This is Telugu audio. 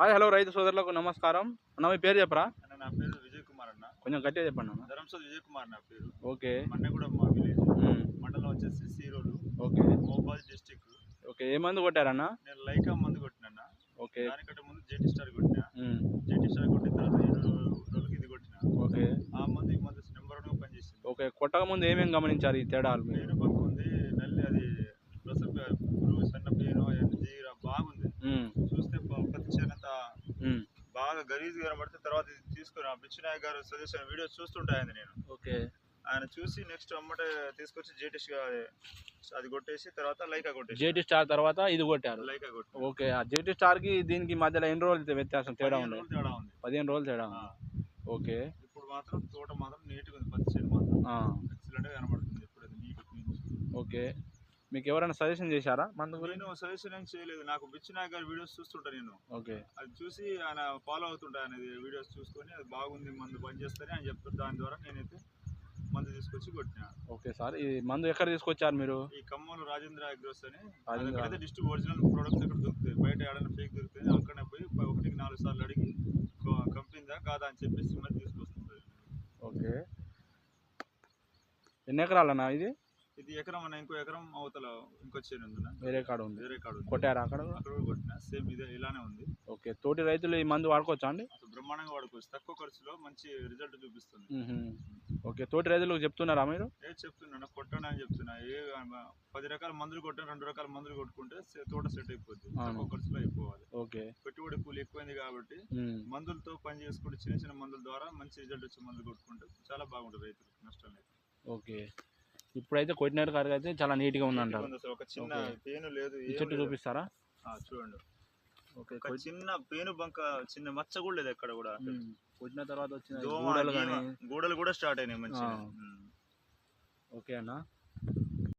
హాయ్ హలో రైతు సోదరులకు నమస్కారం. అన్న మీ పేరు చెప్పరా? నా పేరు విజయ్ కుమార్ అన్న. కొంచెం గట్టిగా చెప్పండి అన్న. ధరంసోద్ విజయ్ కుమార్ నా పేరు. ఓకే. మన్నెగూడెం మా విలేజ్. మండలం వచ్చేసి సీరోలు ఓకే. మోబాద్ డిస్టిక్. ఓకే ఏ మందు కొట్టారన్న? నేను లైకా మందు కొట్టినా ఓకే. దానికంటే ముందు జేటీ స్టార్ కొట్టినా. జేటీ స్టార్ కొట్టిన తర్వాత రోజులకి ఇది కొట్టిన. ఓకే. ఆ మందు ఈ మందు నెంబర్ వన్ పనిచేసింది ఓకే కొట్టక ముందు ఏమేమి గమనించారు ఈ తేడాలు మీరు? బాగా గలీజ్ కనబడితే తర్వాత ఇది తీసుకుని ఆ బిచ్చినాయక్ గారు సజెషన్ వీడియోస్ చూస్తుంటాయండి నేను. ఓకే. ఆయన చూసి నెక్స్ట్ అమ్మటే తీసుకొచ్చి జేటిష్ అది కొట్టేసి తర్వాత లైకా కొట్టేసి జేటీ స్టార్ తర్వాత ఇది కొట్టారు. లైకా కొట్టి ఓకే ఆ జేటీ స్టార్కి దీనికి మధ్యలో ఎన్ని రోజులు వ్యత్యాసం తేడా ఉంది? తేడా ఉంది. పదిహేను రోజులు తేడా ఉంది. ఓకే. ఇప్పుడు మాత్రం తోట మాత్రం నీట్గా ఉంది పత్తి చేను మాత్రం. ఆ, ఎక్సలెంట్గా కనబడుతుంది ఇప్పుడు నీట్ ఓకే. మీకు ఎవరైనా సజెషన్ చేశారా మందు గురించి? నేను సజెషన్ ఏం చేయలేదు. నాకు బిచ్చినాయక్ గారి వీడియోస్ చూస్తుంటా నేను. ఓకే. అది చూసి ఆయన ఫాలో అవుతుంటా అనేది వీడియోస్ చూసుకొని అది బాగుంది మందు పనిచేస్తారని ఆయన చెప్తారు దాని ద్వారా నేనైతే మందు తీసుకొచ్చి కొట్టినా. ఓకే సార్ ఈ మందు ఎక్కడ తీసుకొచ్చారు మీరు? ఈ ఖమ్మంలో రాజేంద్ర అగ్రోస్ అని. రాజేంద్ర. అదైతే డిస్ట్రిక్ట్ ఒరిజినల్ ప్రొడక్ట్స్ ఎక్కడ దొరుకుతాయి? బయట ఏడైనా ఫేక్ దొరుకుతాయి? అక్కడనే పోయి ఒకటికి నాలుగు సార్లు అడిగి కొ- కంపెనీ దా కాదా అని చెప్పేసి మరి తీసుకొస్తుంది. ఓకే. ఎన్ని ఎకరాలన్నా ఇది? ఇది ఎకరం అన్న ఇంకో ఎకరం అవతల ఇంకో చేను ఉంది. వేరే కాడ ఉంది. వేరే కాడ ఉంది. కొట్టారా అక్కడ కూడా? అక్కడ కూడా కొట్టిన. సేమ్ ఇదే ఇలానే ఉంది. ఓకే తోటి రైతులు ఈ మందు వాడుకోవచ్చా అండి? బ్రహ్మాండంగా వాడుకోవచ్చు. తక్కువ ఖర్చులో మంచి రిజల్ట్ చూపిస్తుంది. ఓకే తోటి రైతులకు చెప్తున్నారా మీరు? ఏ చెప్తున్నా కొట్టండి అని చెప్తున్నా. ఏ పది రకాల మందులు కొట్టిన రెండు రకాల మందులు కొట్టుకుంటే తోట సెట్ అయిపోద్ది. తక్కువ ఖర్చులో అయిపోవాలి. ఓకే. పెట్టుబడి కూలి ఎక్కువైంది కాబట్టి. మందులతో పని చేసుకుంటే చిన్న చిన్న మందుల ద్వారా మంచి రిజల్ట్ వచ్చే మందులు కొట్టుకుంటే చాలా బాగుంటుంది రైతులకు నష్టం లేదు. ఓకే. ఇప్పుడైతే కొట్టినట్టు కాడికి అయితే చాలా నీట్గా ఉందంటారు ఉంది అసలు ఒక చిన్న. పేను లేదు చెట్టు. చూపిస్తారా చూడండి ఓకే చిన్న పేను బంక చిన్న మచ్చ కూడా లేదు ఎక్కడ కూడా. కొట్టిన తర్వాత వచ్చిన గూడలు గీమ, కానీ గూడలు కూడా స్టార్ట్ అయినాయి మంచిగా. ఓకే అన్న